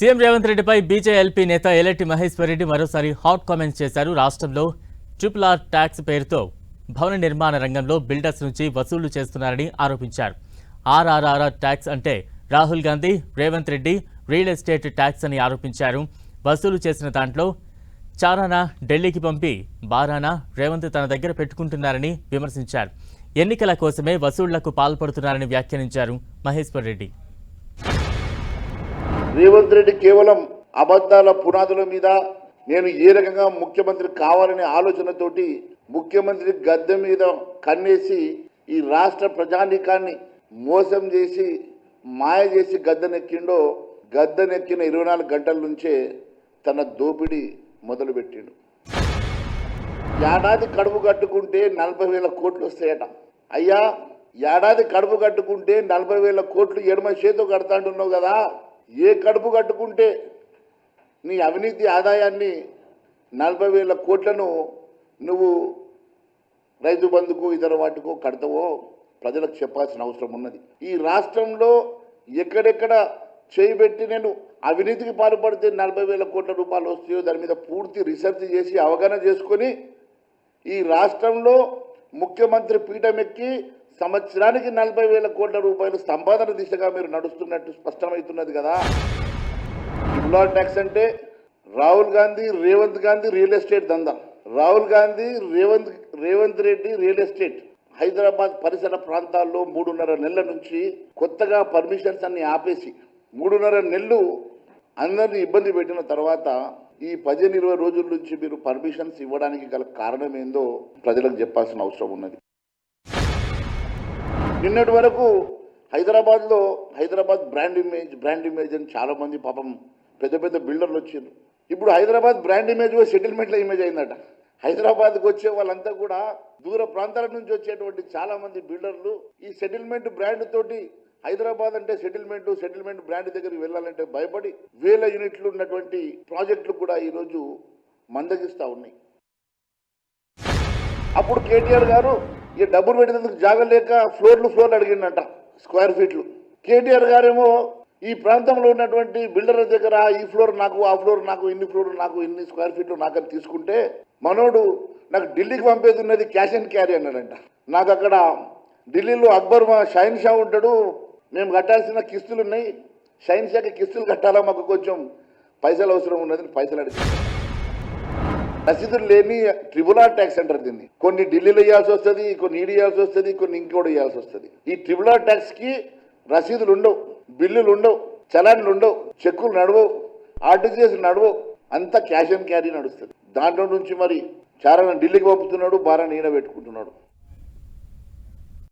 CM Revanth రెడ్డిపై BJLP నేత ఎలెట్టి మహేశ్వర్ రెడ్డి మరోసారి హాట్ కామెంట్స్ చేశారు. రాష్ట్రంలో ట్రిపుల్ ఆర్ ట్యాక్స్ పేరుతో భవన నిర్మాణ రంగంలో బిల్డర్స్ నుంచి వసూలు చేస్తున్నారని ఆరోపించారు. ఆర్ఆర్ఆర్ ట్యాక్స్ అంటే Rahul Gandhi Revanth Reddy real estate tax అని ఆరోపించారు. వసూలు చేసిన దాంట్లో చారానా ఢిల్లీకి పంపి బారానా రేవంత్ తన దగ్గర పెట్టుకుంటున్నారని విమర్శించారు. ఎన్నికల కోసమే వసూళ్ళకు పాల్పడుతున్నారని వ్యాఖ్యానించారు మహేశ్వర్ రెడ్డి రేవంత్ రెడ్డి కేవలం అబద్ధాల పునాదుల మీద నేను ఏ రకంగా ముఖ్యమంత్రి కావాలనే ఆలోచనతోటి ముఖ్యమంత్రి గద్దె మీద కన్నేసి ఈ రాష్ట్ర ప్రజానీకాన్ని మోసం చేసి మాయ చేసి గద్దెనెక్కిండో గద్దెనెక్కిన ఇరవై నాలుగు గంటల నుంచే తన దోపిడీ మొదలుపెట్టిండు. ఏడాది కడుపు కట్టుకుంటే నలభై వేల కోట్లు వస్తాయట. అయ్యా ఏడాది కడుపు కట్టుకుంటే నలభై వేల కోట్లు ఎడమ చేతో కడతాంటున్నావు కదా. ఏ కడుపు కట్టుకుంటే నీ అవినీతి ఆదాయాన్ని నలభై వేల కోట్లను నువ్వు రైతు బంధుకు ఇతర వాటికో కడతావో ప్రజలకు చెప్పాల్సిన అవసరం ఉన్నది. ఈ రాష్ట్రంలో ఎక్కడెక్కడ చేయబెట్టి నేను అవినీతికి పాల్పడితే నలభై వేల కోట్ల రూపాయలు వస్తాయో దాని మీద పూర్తి రీసెర్చ్ చేసి అవగాహన చేసుకొని ఈ రాష్ట్రంలో ముఖ్యమంత్రి పీఠం ఎక్కి సంవత్సరానికి నలభై వేల కోట్ల రూపాయలు సంపాదన దిశగా మీరు నడుస్తున్నట్టు స్పష్టమవుతున్నది కదా. ట్రిపుల్ ట్యాక్స్ అంటే రాహుల్ గాంధీ రేవంత్ గాంధీ రియల్ ఎస్టేట్ దందా. Rahul Gandhi Revanth Revanth Reddy real estate. Hyderabad పరిసర ప్రాంతాల్లో మూడున్నర నెలల నుంచి కొత్తగా పర్మిషన్స్ అన్ని ఆపేసి మూడున్నర నెలలు అందరినీ ఇబ్బంది పెట్టిన తర్వాత ఈ పదిహేను ఇరవై రోజుల నుంచి మీరు పర్మిషన్స్ ఇవ్వడానికి గల కారణం ఏందో ప్రజలకు చెప్పాల్సిన అవసరం ఉన్నది. నిన్నటి వరకు హైదరాబాద్లో Hyderabad brand image brand image అని చాలామంది పాపం పెద్ద పెద్ద బిల్డర్లు వచ్చారు. ఇప్పుడు హైదరాబాద్ బ్రాండ్ ఇమేజ్ సెటిల్మెంట్ల ఇమేజ్ అయిందట. హైదరాబాద్కి వచ్చే వాళ్ళంతా కూడా దూర ప్రాంతాల నుంచి వచ్చేటువంటి చాలామంది బిల్డర్లు ఈ సెటిల్మెంట్ బ్రాండ్ తోటి హైదరాబాద్ అంటే సెటిల్మెంట్ సెటిల్మెంట్ బ్రాండ్ దగ్గరికి వెళ్ళాలంటే భయపడి వేల యూనిట్లు ఉన్నటువంటి ప్రాజెక్టులు కూడా ఈరోజు మందగిస్తూ ఉన్నాయి. అప్పుడు కేటీఆర్ గారు ఇక డబ్బులు పెట్టినందుకు జాగ లేక ఫ్లోర్లు ఫ్లోర్లు అడిగిండట స్క్వేర్ ఫీట్లు. కేటీఆర్ గారేమో ఈ ప్రాంతంలో ఉన్నటువంటి బిల్డర్ల దగ్గర ఈ ఫ్లోర్ నాకు ఆ ఫ్లోర్ నాకు ఇన్ని ఫ్లోర్ నాకు ఇన్ని స్క్వేర్ ఫీట్లు నాకు అని తీసుకుంటే మనోడు నాకు ఢిల్లీకి పంపేది ఉన్నది క్యాష్ అండ్ క్యారీ అన్నాడంట. నాకు అక్కడ ఢిల్లీలో అక్బర్ మా షైన్ షా ఉంటాడు మేము కట్టాల్సిన కిస్తులు ఉన్నాయి షైన్ షాకి కిస్తులు కట్టాలా మాకు కొంచెం పైసలు అవసరం ఉన్నదని పైసలు అడిగారు రసీదులు లేని ట్రిబుల్ ఆర్ ట్యాక్స్ అంటారు దీన్ని. కొన్ని ఢిల్లీలో ఇవ్వాల్సి వస్తుంది కొన్ని ఈడీ ఇవ్వాల్సి వస్తుంది కొన్ని ఇంకోటి ఇవ్వాల్సి వస్తుంది. ఈ ట్రిబుల్ ఆర్ ట్యాక్స్కి రసీదులు ఉండవు బిల్లులు ఉండవు చలాన్లు ఉండవు చెక్కులు నడవవు ఆర్టీజీఎస్ నడవవు. అంతా క్యాష్ అండ్ క్యారీ నడుస్తుంది. దాంట్లో నుంచి మరి చారాన్ని ఢిల్లీకి పంపుతున్నాడు బారాన్ని ఈయన పెట్టుకుంటున్నాడు.